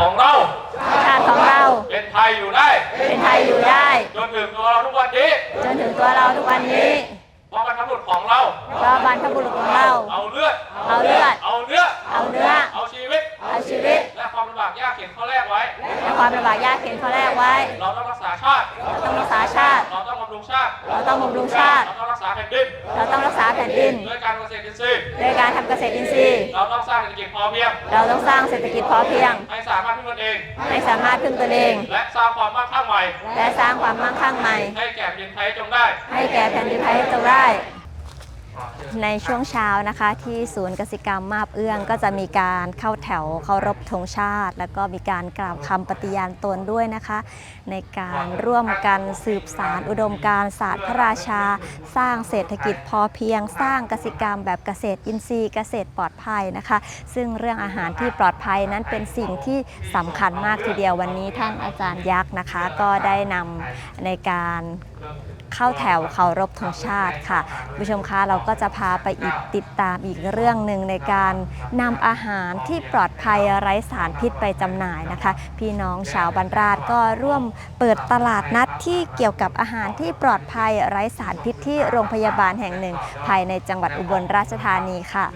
ของเรา ชาติของเรา เป็นไทยอยู่ได้ เป็นไทยอยู่ได้ จนถึงตัวเราทุกวันนี้ จนถึงตัวเราทุกวันนี้เพราะบรรพบุรุษของเราเพราะบรรพบุรุษของเรา เอาเลือด เอาเลือด เอาเนื้อ เอาเนื้อ เอาชีวิต เอาชีวิต และความลำบากยากเข็นข้อแรกไว้ และความลำบากยากเข็นข้อแรกไว้ เราต้องรักษาชาติ เราต้องรักษาชาติ เราต้องบำรุงชาติ เราต้องบำรุงชาติ เราต้องรักษาแผ่นดิน เราต้องรักษาแผ่นดิน ด้วยการเกษตรอินทรีย์ ด้วยการทำเกษตรอินทรีย์ จพอเพียง เราต้องสร้างเศรษฐกิจพอเพียง ให้สามารถพึ่งตนเอง ให้สามารถพึ่งตนเอง และสร้างความมั่งคั่งใหม่ และสร้างความมั่งคั่งใหม่ ให้แก่แผ่นดินไทยจงได้ ให้แก่แผ่นดินไทยให้จงได้ ในช่วงเช้านะคะ ที่ศูนย์กสิกรรมมาบเอื้อง ก็จะมีการเข้าแถวเคารพธงชาติ แล้วก็มีการกล่าวคำปฏิญาณตนด้วยนะคะ ในการร่วมกันสืบสารอุดมการศาสตร์พระราชา สร้างเศรษฐกิจพอเพียง สร้างกสิกรรมแบบเกษตรอินทรีย์เกษตรปลอดภัยนะคะ ซึ่งเรื่องอาหารที่ปลอดภัยนั้นเป็นสิ่งที่สำคัญมากทีเดียววันนี้ท่านอาจารย์ยักษ์นะคะ ก็ได้นำในการเข้าแถวเคารพธงชาติค่ะผู้ชมคะเราก็จะพาไปอีกติดตามอีกเรื่องหนึ่งในการนำอาหารที่ปลอดภัยไร้สารพิษไปจำหน่ายนะคะ พี่น้องชาวบันราชก็ร่วมเปิดตลาดนัดที่เกี่ยวกับอาหารที่ปลอดภัยไร้สารพิษที่โรงพยาบาลแห่งหนึ่ง ภายในจังหวัดอุบลราชธานีค่ะ